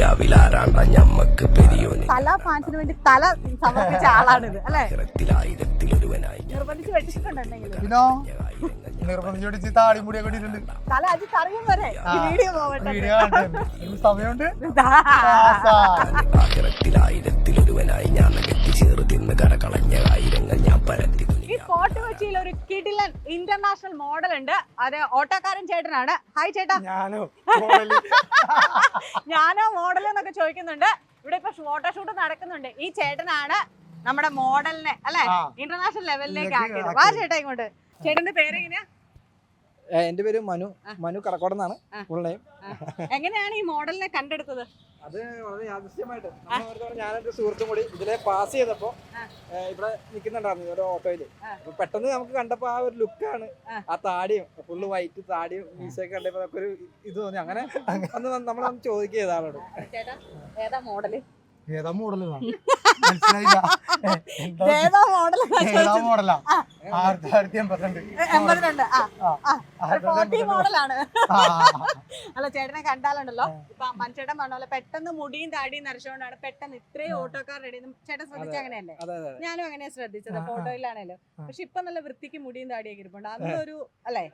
ദുനിയാവിലാരാണ്ട ഞമ്മക്ക് പെരിയോന്. തല ഫാൻസിന് വേണ്ടി തല സമർപ്പിച്ച ആളാണിത് അല്ലെ? ആയിരത്തിലൊരുവനായി നിർബന്ധിച്ച് വെട്ടിച്ചിട്ടുണ്ടെങ്കിൽ പിന്നോ നിർബന്ധിച്ച് പിടിച്ച് താടി മുടിയൊക്കെ ഇട്ടിട്ടുണ്ട്. തല കറിയും വരെ. വീഡിയോ വീഡിയോ കണ്ടിട്ടുണ്ട് സമയമുണ്ട്. ആയിരത്തിൽ ഒരുവനായി ഞാൻ നികത്തി കരകളഞ്ഞ ആയിരങ്ങൾ ഞാൻ പരത്തി ഈ ഫോർട്ട് കൊച്ചിയിൽ ഒരു കിടിലൻ ഇന്റർനാഷണൽ മോഡൽ ഉണ്ട് അത് ഓട്ടോക്കാരൻ ചേട്ടനാണ്. ഹായ് ചേട്ടാ. ഞാനോ? ഞാനോ മോഡൽ എന്നൊക്കെ ചോദിക്കുന്നുണ്ട്. ഇവിടെ ഇപ്പൊ ഫോട്ടോഷൂട്ട് നടക്കുന്നുണ്ട്. ഈ ചേട്ടനാണ് നമ്മുടെ മോഡലിനെ അല്ലെ? ഇന്റർനാഷണൽ ലെവലിലേക്ക് ആക്കിയത്. വാ ചേട്ടാ ഇങ്ങോട്ട്. ചേട്ടന്റെ പേരെങ്ങനെയാ എന്റെ പേര് മനു. മനു. ഫുൾ നെയിം എങ്ങനെയാണ് ഈ മോഡലിനെ കണ്ടെടുത്തത്? അത് വളരെ യാദൃശ്യമായിട്ട് ഞാനെന്റെ സുഹൃത്തും കൂടി ഇതിലെ പാസ് ചെയ്തപ്പോ ഇവിടെ നിൽക്കുന്നുണ്ടായിരുന്നു ഒരു ഓട്ടോയിൽ അപ്പൊ പെട്ടെന്ന് നമുക്ക് കണ്ടപ്പോ ആ ഒരു ലുക്കാണ് ആ. താടിയും ഫുള്ള് വൈറ്റ് താടിയും മീശയൊക്കെ കണ്ടപ്പോ ഒരു ഇത് തോന്നി. അങ്ങനെ അന്ന് നമ്മളൊന്ന് ചോദിക്കുക ഏതാളോട് ഏതാ മോഡൽ ഏതാ മോഡലാണ്. മനസ്സിലായില്ല. ഏ, എന്താ ഏതാ മോഡൽ ഏതാ മോഡലാ. ആയിരത്തി തൊള്ളായിരത്തി എൺപത്തിരണ്ട് എൺപത്തിരണ്ട് മോഡലാണ്. അല്ല ചേട്ടനെ കണ്ടാലുണ്ടല്ലോ. ഇപ്പൊ മനുഷ്യട്ടൻ പറഞ്ഞ പെട്ടെന്ന് മുടിയും താടിയും നരച്ചുകൊണ്ടാണ് പെട്ടെന്ന് ഇത്രയും ഓട്ടോക്കാർ റെഡി ചേട്ടൻ ശ്രദ്ധിച്ച അങ്ങനെയല്ലേ? ഞാനും അങ്ങനെ ശ്രദ്ധിച്ചത് ഫോട്ടോയിലാണല്ലോ പക്ഷെ ഇപ്പൊ നല്ല വൃത്തിക്ക് മുടിയും താടിയൊക്കെ ഇരിപ്പുണ്ട്. അതൊരു അല്ലേ?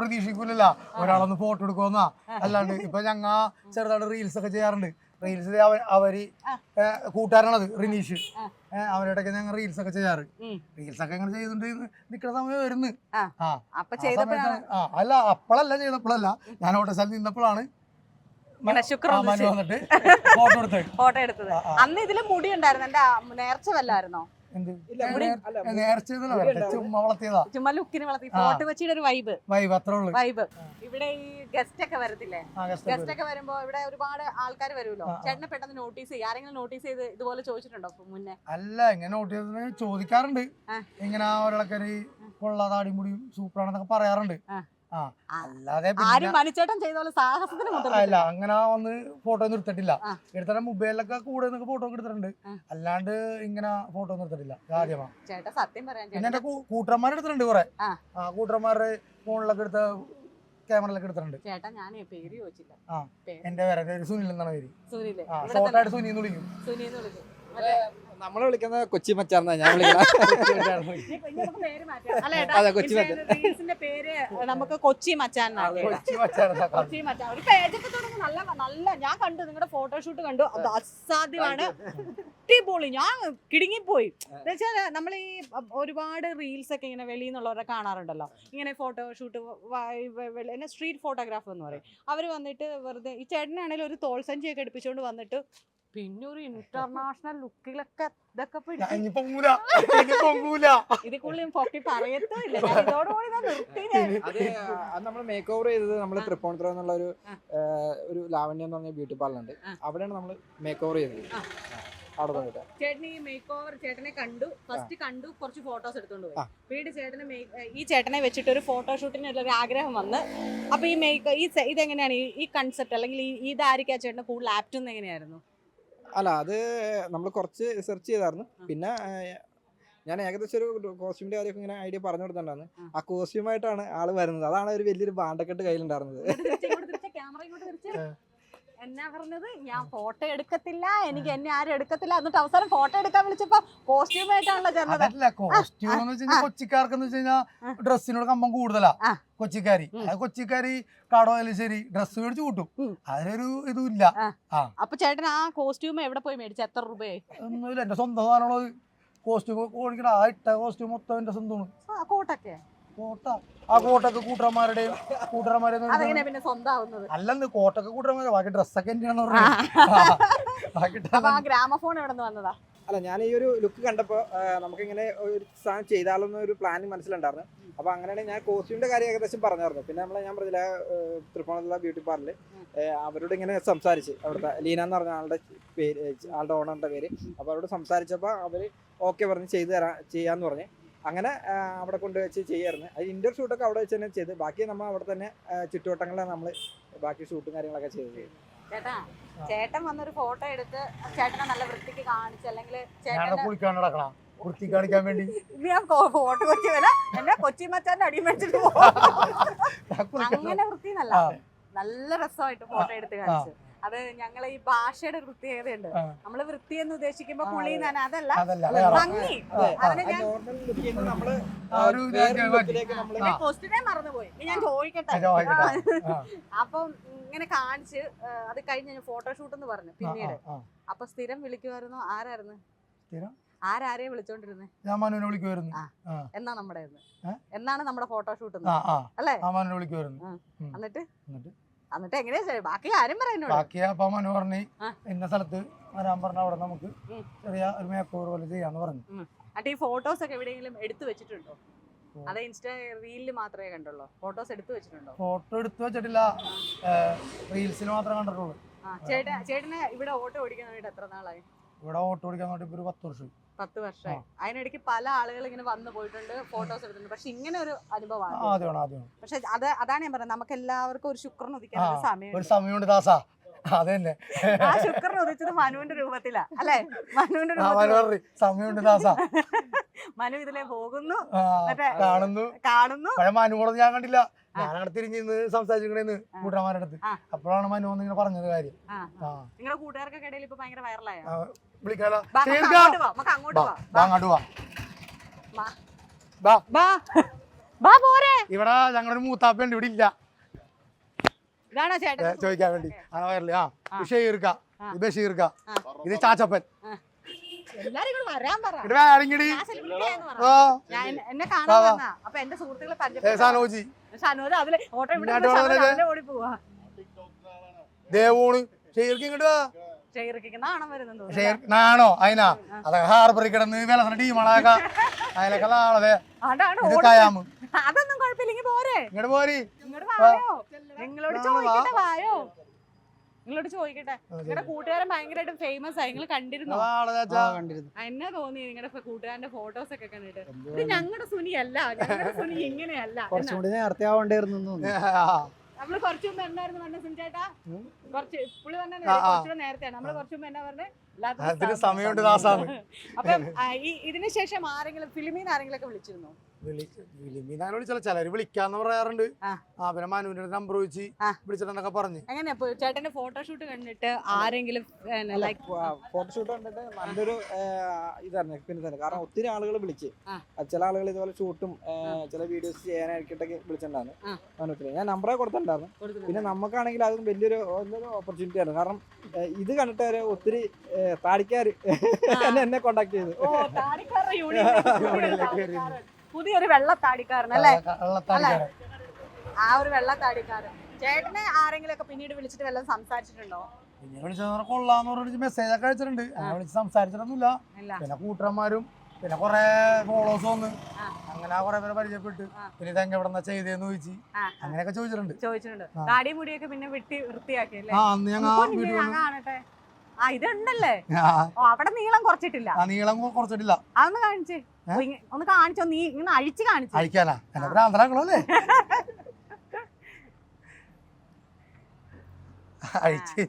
പ്രതീക്ഷിക്കൂലല്ല. ഒരാളൊന്ന് ഫോട്ടോ എടുക്കുമെന്നാ അല്ലാണ്ട് ഇപ്പൊ ഞങ്ങ ചെറുതായിട്ട് റീൽസ് ഒക്കെ ചെയ്യാറുണ്ട്. റീൽസിൽ അവർ കൂട്ടുകാരനാണത് റിനീഷ്. അവരോടൊക്കെ അവരുടെ ഞങ്ങൾ റീൽസ് ഒക്കെ ചെയ്യാറ്. റീൽസ് ഒക്കെ ഞങ്ങൾ ചെയ്തുണ്ട് നിൽക്കുന്ന സമയം വരുന്നു. അല്ല അപ്പോഴല്ല ചെയ്തപ്പോഴല്ല ഞാൻ ഓട്ടോ സ്ഥലത്ത് നിന്നപ്പോഴാണ് ഫോട്ടോ എടുത്തത്. അന്ന് ഇതിൽ മുടി ഉണ്ടായിരുന്നു. എന്റെ നേർച്ച വല്ലായിരുന്നോ? ചുമ്മാ ലുക്കിന് വളർത്തി. ഫോട്ടോ വെച്ചിട്ട് ഒരു വൈബ് വൈബ് അത്രേ ഉള്ളു. വൈബ് ഇവിടെ ഈ ഗസ്റ്റ് ഒക്കെ വരത്തില്ലേ? ഗസ്റ്റ് ഒക്കെ വരുമ്പോ ഇവിടെ ഒരുപാട് ആൾക്കാർ വരുമല്ലോ. ചേട്ടനെ പെട്ടെന്ന് നോട്ടീസ് ചെയ്യും. ആരെങ്കിലും നോട്ടീസ് ചെയ്ത് ഇതുപോലെ ചോദിച്ചിട്ടുണ്ടോ മുന്നേ? അല്ല ഇങ്ങനെ നോട്ടീസ് ചോദിക്കാറുണ്ട്. ഇങ്ങനെ ഒരാൾക്കാര് കൊള്ള താടിമുടിയും സൂപ്പറാണെന്നൊക്കെ പറയാറുണ്ട്. അല്ലാതെ ആരും പിന്നെ മനുച്ചേട്ടൻ ചെയ്ത പോലെ സാഹസത്തിന് അല്ല അങ്ങനെ വന്ന് ഫോട്ടോ ഒന്നും എടുത്തിട്ടില്ല. എടുത്തിട്ട് മൊബൈലിലൊക്കെ കൂടെ നിന്നൊക്കെ ഫോട്ടോ ഒക്കെ എടുത്തിട്ടുണ്ട്. അല്ലാണ്ട് ഇങ്ങനെ ഫോട്ടോ ഒന്നും എടുത്തിട്ടില്ല കാര്യമാണ് ചേട്ടാ സത്യം പറയാൻ പിന്നെ എന്റെ കൂട്ടന്മാരെടുത്തിട്ടുണ്ട് കുറെ. ആ. കൂട്ടന്മാരുടെ ഫോണിലൊക്കെ എടുത്ത ക്യാമറയിലൊക്കെ എടുത്തിട്ടുണ്ട്. ചേട്ടാ ഞാൻ പേര് ചോദിച്ചില്ല. ആ. എന്റെ പേര് സുനിൽ എന്നാണ് പേര്. സുനിൽ ആയിട്ട് സുനിന്ന് വിളിക്കും. സുനിന്ന് വിളിക്കും. നമ്മളെ വിളിക്കുന്നത് കൊച്ചി മച്ചാന്നാ ഞാൻ വിളിക്കുന്നത്. അതെ, കൊച്ചി ഇൻസ്റ്റാഗ്രാം റീൽസിന്റെ പേര് നമുക്ക് കൊച്ചി മച്ചാൻ എന്നാണ് കൊച്ചി കൊച്ചി മച്ചാൻ. ഒരു പേജൊക്കെ തുടങ്ങി നല്ല നല്ല ഞാൻ കണ്ടു നിങ്ങളുടെ ഫോട്ടോഷൂട്ട് കണ്ടു. അത് അസാധ്യമാണ്. അടിപൊളി. ഞാൻ കിടുങ്ങിപ്പോയി. എന്നുവെച്ചാൽ നമ്മൾ ഈ ഒരുപാട് റീൽസ് ഒക്കെ ഇങ്ങനെ വെളിയിൽ നിന്നുള്ളവരെ കാണാറുണ്ടല്ലോ. ഇങ്ങനെ ഫോട്ടോഷൂട്ട് എന്നെ സ്ട്രീറ്റ് ഫോട്ടോഗ്രാഫ് എന്ന് പറയും. അവർ വന്നിട്ട് വെറുതെ ഈ ചേട്ടനാണെങ്കിലും ഒരു തോൾസഞ്ചിയൊക്കെ എടുപ്പിച്ചുകൊണ്ട് വന്നിട്ട് പിന്നെ ഒരു ഇന്റർനാഷണൽ ലുക്കിലൊക്കെ ഇതൊക്കെ ഇതിൽ കൂടുതൽ പൊക്കി പറയത്തുമില്ല. ഞാൻ ഇതോടുകൂടി നിർത്തി അത് നമ്മൾ മേക്ക് ഓവർ ചെയ്തത് നമ്മൾ. തൃപ്പൂണിത്തുറ എന്നുള്ള ഒരു ഒരു ലാവണ്യം എന്ന് പറഞ്ഞ ബ്യൂട്ടി പാർലർ ഉണ്ട്. അവിടെയാണ് നമ്മൾ മേക്ക് ഓവർ ചെയ്തത്. ആ. അവിടെ പോയിട്ട്. ചേട്ടൻ ഈ മേക്ക് ഓവർ ചേട്ടനെ കണ്ടു. ഫസ്റ്റ് കണ്ടു കുറച്ച് ഫോട്ടോസ് എടുത്തോണ്ട് പോയി. വീട് ചേട്ടന് ഈ ചേട്ടനെ വെച്ചിട്ട് ഒരു ഫോട്ടോഷൂട്ടിനുള്ള ഒരു ആഗ്രഹം വന്ന്. അപ്പൊ ഈ മേക്ക് ഈ ഇതെങ്ങനെയാണ്? ഈ- കൺസെപ്റ്റ് അല്ലെങ്കിൽ ഈ ഇതായിരിക്കും ആ ചേട്ടന് കൂടുതൽ ആപ്റ്റ് എങ്ങനെയായിരുന്നു? അല്ല അത് നമ്മൾ കുറച്ച് സെർച്ച് ചെയ്തായിരുന്നു. പിന്നെ ഞാൻ ഏകദേശം ഒരു കോസ്റ്റ്യൂമിന്റെ കാര്യമൊക്കെ ഇങ്ങനെ ഐഡിയ പറഞ്ഞു കൊടുത്തിട്ടുണ്ടായിരുന്നു. ആ. ആ കോസ്റ്റ്യൂമായിട്ടാണ് ആൾ വരുന്നത്. അതാണ് ഒരു വലിയൊരു ബാണ്ടക്കെട്ട് കയ്യിലുണ്ടായിരുന്നത്. എന്നാ പറഞ്ഞത്? ഞാൻ ഫോട്ടോ എടുക്കത്തില്ല. എനിക്ക് എന്നെ ആരും എടുക്കത്തില്ല. എന്നിട്ട് അവസാനം ഫോട്ടോ എടുക്കാൻ വിളിച്ചപ്പോ കോസ്റ്റ്യൂം ആയിട്ടാണല്ലോ ചെന്നത്. അല്ല കോസ്റ്റ്യൂം എന്ന് വെച്ചാൽ കൊച്ചിക്കാർക്ക് എന്ന് വെച്ച് കഴിഞ്ഞാൽ ഡ്രസ്സിനോട് കമ്പം കൂടുതലാ. ആ. കൊച്ചിക്കാരി. അത് കൊച്ചിക്കാരി കടമായാലും ശരി ഡ്രസ്സ് മേടിച്ച് കൂട്ടും. ഉം. അതിനൊരു ഇതുമില്ല. ആ. ആ. അപ്പൊ ചേട്ടൻ ആ കോസ്റ്റ്യൂം എവിടെ പോയി മേടിച്ചു? എത്ര രൂപയായി? ഒന്നുമില്ല എന്റെ സ്വന്തം സാധനമുള്ളത് കോസ്റ്റ്യൂം ആ ഇട്ട കോസ്റ്റ്യൂം മൊത്തം എന്റെ സ്വന്തമാണ്. ആ, കോട്ടൊക്കെ? കോട്ട ആ കോട്ടൊക്കെ അല്ലെന്ന് കോട്ടൊക്കെ കൂട്ടർമാരെ ബാക്കി ഡ്രസ്സൊക്കെ എന്റെയാണെന്ന്. പറഞ്ഞു ഗ്രാമഫോൺ എവിടെ നിന്ന് വന്നതാ? അല്ല ഞാൻ ഈ ഒരു ലുക്ക് കണ്ടപ്പോൾ നമുക്കിങ്ങനെ ഒരു സാധനം ചെയ്താലൊന്നും ഒരു പ്ലാൻ മനസ്സിലുണ്ടായിരുന്നു. അപ്പോൾ അങ്ങനെയാണ് ഞാൻ കോസ്റ്റ്യൂമിന്റെ കാര്യം ഏകദേശം പറഞ്ഞായിരുന്നു. പിന്നെ നമ്മളെ ഞാൻ പറഞ്ഞില്ല തൃപ്പൂണിത്തുള്ള ബ്യൂട്ടി പാർലറിൽ അവരോട് ഇങ്ങനെ സംസാരിച്ച് അവിടുത്തെ ലീന എന്ന് പറഞ്ഞ ആളുടെ പേര് ആളുടെ ഓണറിന്റെ പേര്. അപ്പോൾ അവരോട് സംസാരിച്ചപ്പോൾ അവർ ഓക്കെ പറഞ്ഞ് ചെയ്തു തരാ ചെയ്യാന്ന് പറഞ്ഞ്. അങ്ങനെ അവിടെ കൊണ്ട് വെച്ച് ചെയ്യായിരുന്നു. അത് ഇൻഡോർ ഷൂട്ടൊക്കെ അവിടെ വെച്ച് തന്നെ ചെയ്ത്. ബാക്കി നമ്മൾ അവിടെ തന്നെ ചുറ്റുവട്ടങ്ങളിലാണ് നമ്മൾ ബാക്കി ഷൂട്ടും കാര്യങ്ങളൊക്കെ ചെയ്തത് ചേട്ടാ ചേട്ടൻ വന്നൊരു ഫോട്ടോ എടുത്ത് ചേട്ടനെ നല്ല വൃത്തിക്ക് കാണിച്ച് അല്ലെങ്കിൽ കുളിക്കാൻ നടക്കണ. വൃത്തി കാണിക്കാൻ വേണ്ടി. ഞാൻ ഫോട്ടോ കൊച്ചി എന്നെ കൊച്ചി മച്ചാന്റെ അങ്ങനെ വൃത്തിന്നല്ല. നല്ല രസമായിട്ട് ഫോട്ടോ എടുത്ത് കാണിച്ചു. അത് ഞങ്ങളെ ഈ ഭാഷയുടെ പ്രത്യേകതയുണ്ട്. നമ്മൾ വൃത്തി എന്ന് ഉദ്ദേശിക്കുമ്പോ പുളി നന അതല്ല ഭംഗി. അതിനെ ഞാൻ ക്വസ്റ്റിനെ മറന്നുപോയി. ഞാൻ ചോദിക്കട്ടെ? അപ്പം ഇങ്ങനെ കാണിച്ച് അത് കഴിഞ്ഞ് ഞാൻ ഫോട്ടോഷൂട്ട് എന്ന് പറഞ്ഞു പിന്നീട്. അപ്പൊ സ്ഥിരം വിളിക്കുമായിരുന്നു. ആരായിരുന്നു? സ്ഥിരം? ആരാരെയെ വിളിച്ചോണ്ടിരുന്നത് ഞാൻ മനുവിനെ വിളിക്കുമായിരുന്നു. എന്നാ നമ്മുടെ? എന്നാണ് നമ്മുടെ ഫോട്ടോഷൂട്ട് അല്ലേ? ആ മനുവിനെ വിളിക്കുമായിരുന്നു. എന്നിട്ട്? എന്നിട്ട്? എന്നിട്ട് എങ്ങനെയാ ബാക്കി കാര്യം പറയുന്നോട് ബാക്കി അപ്പൊ മനു പറഞ്ഞു. ഇന്ന സ്ഥലത്ത് വരാൻ പറഞ്ഞ അവിടെ നമുക്ക് ചെറിയ ഒരു മേക്കോർ പോലെ ചെയ്യാന്ന് പറഞ്ഞു. എന്നിട്ട് ഈ ഫോട്ടോസ് ഒക്കെ എവിടെയെങ്കിലും എടുത്തു വെച്ചിട്ടുണ്ടോ. അത് ഇൻസ്റ്റാ റീലിൽ മാത്രമേ കണ്ടുള്ളൂ? ഫോട്ടോസ് എടുത്തു വെച്ചിട്ടുണ്ടോ? ഫോട്ടോ എടുത്തു വെച്ചിട്ടില്ല. റീൽസിൽ മാത്രമേ കണ്ടിട്ടുള്ളൂ. ചേട്ടന് ഇവിടെ ഓട്ടോ ഓടിക്കാൻ വേണ്ടി എത്ര നാളായി? ഇവിടെ ഓട്ടോ ഓടിക്കാൻ വേണ്ടി ഒരു പത്ത് വർഷം പത്ത് വർഷമായി. അതിനിടയ്ക്ക് പല ആളുകൾ ഇങ്ങനെ വന്നു പോയിട്ടുണ്ട് ഫോട്ടോസ് എടുത്തിട്ടുണ്ട്. പക്ഷെ ഇങ്ങനെ ഒരു അനുഭവമാണ്. പക്ഷെ അത് അതാണ് ഞാൻ പറയുന്നത് നമുക്ക് എല്ലാവർക്കും ഒരു ശുക്രൻ ഉദിക്കാൻ സമയം ഒരു സമയമുണ്ട്. ദാസാ. അത് ആ ശുക്രൻ ഉദിച്ചത് മനുവിന്റെ രൂപത്തിലാ. അല്ലെ? മനുവിന്റെ സമയമുണ്ട് ദാസാ. മനു ഇതിലെ പോകുന്നു. കാണുന്നു. കാണുന്നു. പഴയ മനു കൂടെ ഞാൻ കണ്ടില്ല. ഞാനങ്ങനെ തിരിഞ്ഞിന്ന് സംസാരിച്ചിങ്ങനെ ആ. കൂട്ടന്മാരുടെ അടുത്ത്. അപ്പോഴാണ് മനു ഇങ്ങനെ പറഞ്ഞത് കാര്യം. നിങ്ങളുടെ കൂട്ടുകാർക്കൊക്കെ ഇടയിൽ ഇപ്പൊ ഭയങ്കര വൈറലായ ആ, വിളിക്കാലോ നമുക്ക് ചേർക്കാ. അങ്ങോട്ട് വാ നമുക്ക് അങ്ങോട്ട് ബാ, അങ്ങോട്ട് വാ. വാ. ബാ. ബാ. ബാ പോരെ. ഇവിടെ ഞങ്ങളൊരു മൂത്താപ്പയുണ്ട് ഇവിടെ ഇല്ല. ഇതാണോ ചേട്ടൻ? ചോദിക്കാൻ വേണ്ടി. ആ ആ. ഇത് ഷീർക്ക. ഇത് ചാച്ചപ്പൻ. ദേവോണ്. ഷെയർക്ക് ഇങ്ങോട്ട് വാ. ഷെയർക്കിക്ക് നാണം വരുന്നുണ്ട് ഷെയർ നാണോ? അതിനാ അതെ ഹാർബറിൽ കിടന്ന് വിലസണ ടീമാണാക്ക അതിലൊക്കെ നാളെ ഇത് കയാമ്. അതൊന്നും കുഴപ്പമില്ലെങ്കിൽ പോരെ. ഇങ്ങോട്ട് പോരി. നിങ്ങളോട് ചോദിക്കട്ടെ വായോ. നിങ്ങളോട് ചോദിക്കട്ടെ. നിങ്ങളുടെ കൂട്ടുകാരൻ ഭയങ്കരമായിട്ട് ഫേമസ് ആയി നിങ്ങൾ കണ്ടിരുന്നോ? എന്നാ തോന്നി നിങ്ങളുടെ കൂട്ടുകാരന്റെ ഫോട്ടോസ് ഒക്കെ കണ്ടിട്ട്? ഇത് ഞങ്ങളുടെ സുനി അല്ല ഞങ്ങളുടെ സുനി ഇങ്ങനെയല്ല. കുറച്ചും കൂടി നേരത്തെ ആവേണ്ടായിരുന്നു നമ്മൾ കുറച്ചു മുമ്പ് എന്തായിരുന്നു പറഞ്ഞ സുനിച്ചേട്ടാ? ഉം. കുറച്ച് പുള്ളി പറഞ്ഞ ആ, ആ. കുറച്ചുകൂടെ നേരത്തെയാണ്. നമ്മൾ കുറച്ചു മുമ്പ് എന്താ പറഞ്ഞത് അപ്പം ആ, ഈ ഇതിന് ശേഷം ആരെങ്കിലും ഫിലിമിന്ന് ആരെങ്കിലും ഒക്കെ വിളിച്ചിരുന്നു? വിളിമീനാൻ ചില ചിലര് വിളിക്കാന്ന് പറയാറുണ്ട്. ആ. പിന്നെ മനുവിന്റെ നമ്പർ ചോദിച്ച്. വിളിച്ചിട്ടെന്നൊക്കെ പറഞ്ഞ്. എങ്ങനെയാ ഇപ്പൊ ചേട്ടന്റെ ഫോട്ടോഷൂട്ട് കണ്ടിട്ട് ആരെങ്കിലും ലൈക്ക് ഫോട്ടോഷൂട്ട് കണ്ടിട്ട് നല്ലൊരു ഇതായിരുന്നു എക്സ്പീരിയൻസ് ആയിരുന്നു കാരണം ഒത്തിരി ആളുകൾ വിളിച്ച്. ചില ആളുകൾ ഇതുപോലെ ഷൂട്ടും ചില വീഡിയോസ് ചെയ്യാനായിട്ടൊക്കെ വിളിച്ചിട്ടുണ്ടായിരുന്നു. ഞാൻ നമ്പറേ കൊടുത്തിട്ടുണ്ടായിരുന്നു. പിന്നെ നമുക്കാണെങ്കിൽ അത് വലിയൊരു വലിയൊരു ഓപ്പർച്യൂണിറ്റി ആയിരുന്നു. കാരണം ഇത് കണ്ടിട്ട് ഒത്തിരി താടിക്കാർ എന്നെ എന്നെ കോണ്ടാക്ട് ചെയ്തു. പുതിയൊരു വെള്ളത്താടിക്കാരൻ അല്ലേ? കള്ളത്താടിക്കാരൻ ആ ഒരു വെള്ളത്താടിക്കാരൻ. ചേട്ടനെ ആരെങ്കിലും ഒക്കെ പിന്നീട് വിളിച്ചിട്ട് വല്ലതും സംസാരിച്ചിട്ടുണ്ടോ? പിന്നെ വിളിച്ചത് കൊള്ളാന്ന് പറഞ്ഞിട്ട് മെസ്സേജ് ഒക്കെ അയച്ചിട്ടുണ്ട്. അങ്ങനെ വിളിച്ച് സംസാരിച്ചിട്ടൊന്നുമില്ല. പിന്നെ കൂട്ടന്മാരും പിന്നെ കൊറേ ഫോളോസ് വന്ന്. അങ്ങനെ കുറെ പേരെ പരിചയപ്പെട്ട്. പിന്നെ ഇതെങ്ങ എവിടെ ചെയ്തേന്ന് ചോദിച്ചു. അങ്ങനെയൊക്കെ ചോദിച്ചിട്ടുണ്ട്. ചോദിച്ചിട്ടുണ്ട്. താടി മുടിയൊക്കെ പിന്നെ വെട്ടി വൃത്തിയാക്കി അല്ലേ ആ അന്ന് ഞങ്ങൾ ആ ഇതുണ്ടല്ലേ ഓ അവിടെ നീളം കുറച്ചിട്ടില്ല. ആ നീളം കുറച്ചിട്ടില്ല. അതൊന്ന് കാണിച്ചേ. ഒന്ന് കാണിച്ചോ നീ ഇങ്ങനെ അഴിച്ച് കാണിച്ചു. അഴിക്കാനാ. എന്നെ ഭ്രാന്തരാക്കളല്ലേ അഴിച്ച്.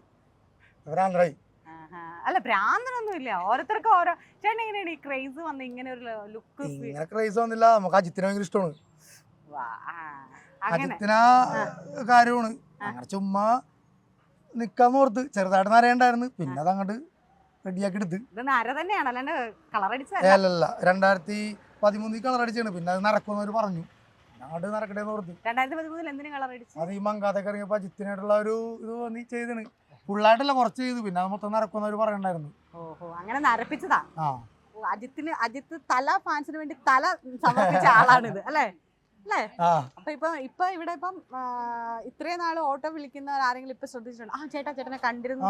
ഭ്രാന്തരായി അല്ല ഭ്രാന്തനൊന്നും ഇല്ല. ഓരോരുത്തർക്കും ഓരോ ചേട്ടൻ എങ്ങനെയാണ് ഈ ക്രൈസ് വന്ന് ഇങ്ങനെ ഒരു ലുക്ക് ഇങ്ങനെ ക്രൈസ് വന്നില്ല. നമുക്ക് അജിത്തിനെ ഭയങ്കര ഇഷ്ടമാണ്. അജിത്തിന കാര്യമാണ്. അങ്ങനെ ചുമ്മാ നിക്കാന്ന് ഓർത്ത് ചെറുതായിട്ട് നരയുണ്ടായിരുന്നു. പിന്നെ അത് അങ്ങോട്ട് റെഡിയാക്കി എടുത്ത് ഇത് നര തന്നെയാണ്. അല്ലാണ്ട് കളർ അടിച്ചതല്ല. അല്ലല്ല രണ്ടായിരത്തി പതിമൂന്നിൽ കളർ അടിച്ചാണ്. പിന്നെ അത് നടക്കുന്നവർ പറഞ്ഞു. അങ്ങോട്ട് നടക്കട്ടെ ഓർത്ത് രണ്ടായിരത്തി പതിമൂന്നിൽ എന്തിനു കളർ അടിച്ചു? അത് ഈ മങ്കാത്തൊക്കെ ഇറങ്ങിയപ്പോൾ അജിത്തിനായിട്ടുള്ള ഒരു ഇത് വന്നി ചെയ്താണ് ഫുള്ളായിട്ടല്ല കുറച്ച് ചെയ്തു. പിന്നെ അത് മൊത്തം നടക്കുന്നവർ പറയണ്ടായിരുന്നു. ഓഹോ. അങ്ങനെ നരപ്പിച്ചതാ. ആ. അജിത്തിന് അജിത്ത് തല ഫാൻസിന് വേണ്ടി തല സമർപ്പിച്ച ആളാണിത് അല്ലേ? അല്ലേ? അപ്പൊ ഇപ്പൊ ഇപ്പൊ ഇവിടെ ഇപ്പം ഇത്രയും നാൾ ഓട്ടോ വിളിക്കുന്നവർ ആരെങ്കിലും ഇപ്പൊ ശ്രദ്ധിച്ചിട്ടുണ്ട്? ആ ചേട്ടാ ചേട്ടനെ കണ്ടിരുന്നു.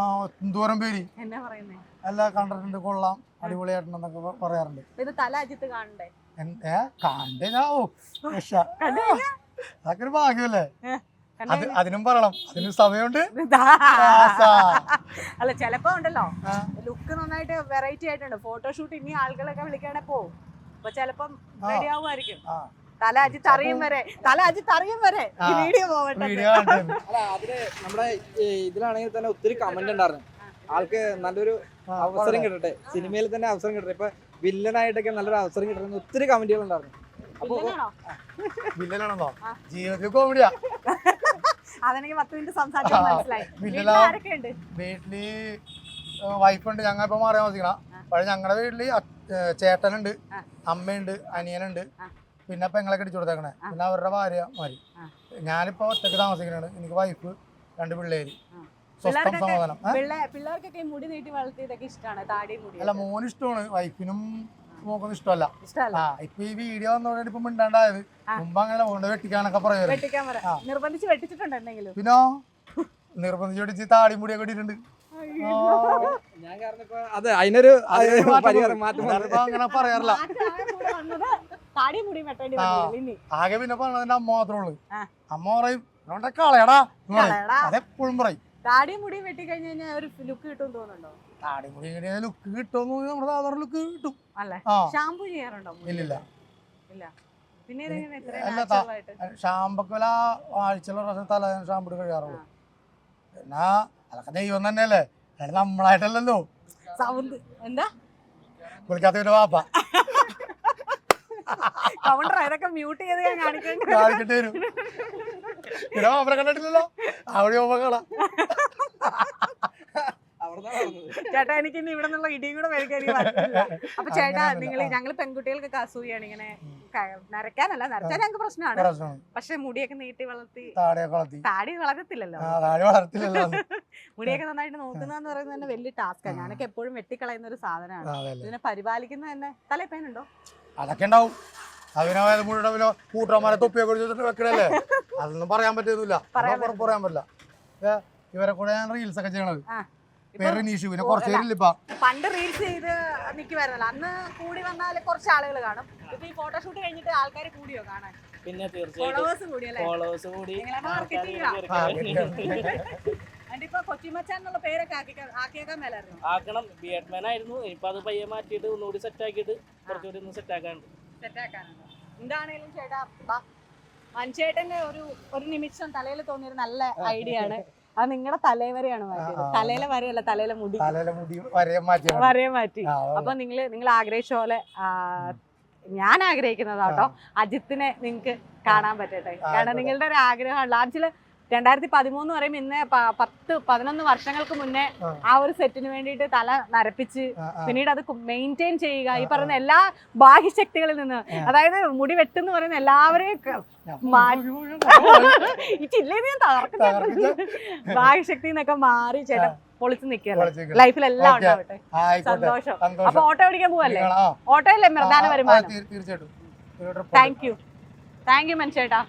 എന്തോരം പേര്? എന്നാ പറയുന്നേ? എല്ലാം കണ്ടിട്ടുണ്ട് കൊള്ളാം. അടിപൊളിയായിട്ടുണ്ടെന്നൊക്കെ പറയാറുണ്ട്. ഇത് തല അജിത്ത് കാണണ്ടേ? എൻ- ഏ കണ്ടേ ഞാൻ ഓ രക്ഷ കണ്ടു കഴിഞ്ഞാ? അതൊക്കെ ഒരു ഭാഗ്യമല്ലേ അത് അതിനും പറയണം. അതിനും സമയമുണ്ട്. അല്ല ചെലപ്പോ ഉണ്ടല്ലോ. ലുക്ക് നന്നായിട്ട് വെറൈറ്റി ആയിട്ടുണ്ട്. ഫോട്ടോഷൂട്ട് ഇനി ആളുകളൊക്കെ വിളിക്കാണെ പോവും. അപ്പൊ ചെലപ്പം. റെഡി ആവുമായിരിക്കും. തല അജിത്ത് അറിയും വരെ. തല അജിത്ത് അറിയും വരെ ഈ വീഡിയോ കണ്ടു അല്ല അതിൽ നമ്മുടെ ഇതിലാണെങ്കിൽ തന്നെ ഒത്തിരി കമന്റ് ഉണ്ടായിരുന്നു. ആൾക്ക് നല്ലൊരു അവസരം കിട്ടട്ടെ. സിനിമയിൽ തന്നെ അവസരം കിട്ടട്ടെ. ഇപ്പൊ വില്ലനായിട്ടൊക്കെ നല്ലൊരു അവസരം കിട്ടണമെന്ന് ഒത്തിരി കമന്റുകൾ ഉണ്ടായിരുന്നു. അപ്പൊ വില്ലനാണോ? വില്ലനാണെന്നോ. ജീവിതത്തിൽ കോമഡിയാ. അതെനിക്ക് പത്ത് മിനിറ്റ് സംസാരിക്കാൻ മനസ്സിലായി. വീട്ടിൽ വൈഫുണ്ട് ഞങ്ങൾ ഇപ്പൊ മാറിയാ താമസിക്കണം പക്ഷെ ഞങ്ങളുടെ വീട്ടിൽ ചേട്ടനുണ്ട്. അമ്മയുണ്ട് അനിയനുണ്ട്. പിന്നെ പെങ്ങളെ കടിച്ചു കൊടുത്തേക്കണേ. പിന്നെ അവരുടെ ഭാര്യ മാറി. ഞാനിപ്പോ ഒറ്റയ്ക്ക് താമസിക്കണാണ്. എനിക്ക് വൈഫ് രണ്ട് പിള്ളേര്. സ്വസ്ഥം സമാധാനം. പിള്ളേർക്കൊക്കെ മുടി നീട്ടി വളർത്തിയതൊക്കെ ഇഷ്ടമാണ് താടി മുടി അല്ല മോന് ഇഷ്ടമാണ് വൈഫിനും മോക്കൊന്നും ഇഷ്ടമല്ല. ഇഷ്ടമല്ല. ആ ഇപ്പൊ ഈ വീഡിയോ വന്നോടെ ഇപ്പൊ മിണ്ടാണ്ടായത്. മുമ്പ് അങ്ങനെ കൊണ്ട് വെട്ടിക്കാനൊക്കെ പറയുമായിരുന്നു വെട്ടിക്കാൻ പറ. ആ. നിർബന്ധിച്ച് വെട്ടിച്ചിട്ടുണ്ടെങ്കിലും പിന്നോ? നിർബന്ധിച്ച് വെട്ടിച്ച് താടി മുടിയൊക്കെ ഇട്ടിട്ടുണ്ട്. അത് അതിനൊരു അങ്ങനെ പറയാറില്ല. താടി മുടി വെട്ടേണ്ടി ആ. വന്നില്ല ഇനി ആകെ പിന്നെ പറഞ്ഞതിന്റെ അമ്മ മാത്രമേ ഉള്ളൂ. അമ്മ പറയും "അവന്റെ കളയടാ. അതെപ്പോഴും പറയും. താടി മുടി വെട്ടി കഴിഞ്ഞു കഴിഞ്ഞാൽ ഒരു ലുക്ക് കിട്ടും തോന്നുന്നുണ്ടോ? താടി മുടി ലുക്ക് കിട്ടുമെന്ന് നമ്മുടെ സാധാരണ ലുക്ക് കിട്ടും. അല്ലേ? ആ. ഷാമ്പു ചെയ്യാറുണ്ടോ ഇല്ലില്ല. ഇല്ല. പിന്നെ ഇതെങ്ങനെ ഇത്ര അല്ല, ത- natural ആയിട്ട് ഷാമ്പൊക്കെ വല്ല ആഴ്ചയുള്ള പ്രാവശ്യം തല ഷാമ്പു കഴിയാറുള്ളൂ പിന്നെ അതൊക്കെ ദൈവം തന്നെയല്ലേ. നമ്മളായിട്ടല്ലല്ലോ. എന്താ? കുളിക്കാത്ത വാപ്പ. കൗണ്ടർ ഇതൊക്കെ മ്യൂട്ട് ചെയ്ത് ഞാൻ കാണിക്കേണ്ടി വരും. പിന്നെ അവരെ കണ്ടിട്ടില്ലല്ലോ. അവിടെ അവിടുന്നാണ് ചേട്ടാ എനിക്ക് ഇനി ഇവിടെ നിന്നുള്ള ഇടിയും കൂടെ പറ്റില്ല അപ്പൊ ചേട്ടാ നിങ്ങൾ. ഞങ്ങൾ പെൺകുട്ടികൾക്കൊക്കെ അസൂയാണ് ഇങ്ങനെ നരക്കാനല്ല നരയ്ക്കാനല്ല നരച്ചാൽ ഞങ്ങൾക്ക് പ്രശ്നമാണ്. പക്ഷെ മുടിയൊക്കെ നീട്ടി വളർത്തി താടിയൊക്കെ വളർത്തി. താടി വളരത്തില്ലല്ലോ ആ താടി വളർത്തില്ലല്ലോ. മുടിയൊക്കെ നന്നായിട്ട് നോക്കുന്നതെന്ന് പറയുന്നത് തന്നെ വലിയ ടാസ്ക്കാണ് ആണ് ഞാനൊക്കെ എപ്പോഴും വെട്ടിക്കളയുന്ന ഒരു സാധനമാണ്. ഇതിനെ പരിപാലിക്കുന്നത് തന്നെ തലപ്പേനുണ്ടോ അതൊക്കെ ഉണ്ടാവും. അതിനായത് മുഴുവനോ കൂട്ടന്മാരെ തൊപ്പിയൊക്കെ ഒഴിച്ചിട്ട് വെക്കണല്ലേ? അതൊന്നും പറയാൻ പറ്റുന്നില്ല. പറയാൻ അതൊക്കെ പറയാൻ പറ്റില്ല. ഇവരെ കൂടെ ഞാൻ റീൽസ് ഒക്കെ ചെയ്യണത്. പേര് നീഷു പിന്നെ കുറച്ച് പേരില്ല ഇപ്പൊ പണ്ട് റീൽസ് ചെയ്ത് നിൽക്കുമായിരുന്നല്ലോ അന്ന് കൂടി വന്നാൽ കുറച്ച് ആളുകൾ കാണും. ഇപ്പൊ ഈ ഫോട്ടോഷൂട്ട് കഴിഞ്ഞിട്ട് ആൾക്കാർ കൂടിയോ കാണാൻ? പിന്നെ കൂടിയല്ലേ ഫോളോവേഴ്സ് കൂടി നിങ്ങളെ കൊച്ചിമച്ചാൻ എന്നുള്ള പേരൊക്കെ ആക്കി ആക്കിയേക്കാൻ മേലായിരുന്നു ആക്കണം. ബി എഡ് മാൻ ആയിരുന്നു. ഇനിയിപ്പോ അത് പയ്യെ മാറ്റിയിട്ട് ഒന്നുകൂടി സെറ്റ് ആക്കിയിട്ട് കുറച്ചുകൂടി ഒന്ന് സെറ്റ് ആക്കാണ്ട് സെറ്റാക്കാനുണ്ടോ എന്താണേലും ചേട്ടാ. മനുഷ്യേട്ടന്റെ ഒരു ഒരു നിമിഷം തലയിൽ തോന്നിയൊരു നല്ല ഐഡിയ ആണ്. അത് നിങ്ങളുടെ തലവരെയാണ് മാറ്റിയത്. തലയിലെ വരെയല്ല തലയിലെ മുടി. തലയിലെ മുടി വരെ മാറ്റിയാ മതി. മാറ്റി. അപ്പൊ നിങ്ങൾ നിങ്ങൾ ആഗ്രഹിച്ച പോലെ ഞാൻ ആഗ്രഹിക്കുന്നതാട്ടോ. അജിത്തിനെ നിങ്ങക്ക് കാണാൻ പറ്റട്ടെ. കാരണം നിങ്ങളുടെ ഒരു ആഗ്രഹമാണ് ആക്ച്വലി രണ്ടായിരത്തി പതിമൂന്ന് പറയും ഇന്ന് പത്ത് പതിനൊന്ന് വർഷങ്ങൾക്ക് മുന്നേ ആ. ഒരു സെറ്റിന് വേണ്ടിയിട്ട് തല നരപ്പിച്ച്. പിന്നീട് അത് മെയിന്റെയിൻ ചെയ്യുക ഈ പറയുന്ന എല്ലാ ബാഹ്യശക്തികളിൽ നിന്ന്. അതായത് മുടി വെട്ടെന്ന് പറയുന്ന എല്ലാവരെയും ഞാൻ. ബാഹ്യശക്തി എന്നൊക്കെ മാറി ചേട്ടൻ പൊളിച്ചു നിൽക്കല്ലോ ലൈഫിൽ ലൈഫിലെല്ലാം ഓക്കേ. ഉണ്ടാവട്ടെ. സന്തോഷം. അപ്പൊ ഓട്ടോ ഓടിക്കാൻ പോവല്ലേ? ഓട്ടോ അല്ലേ വരുമ്പോ പ്രധാന വരുമാനം? തീർച്ചയായിട്ടും. Thank you thank you മനുഷ്യേട്ടാ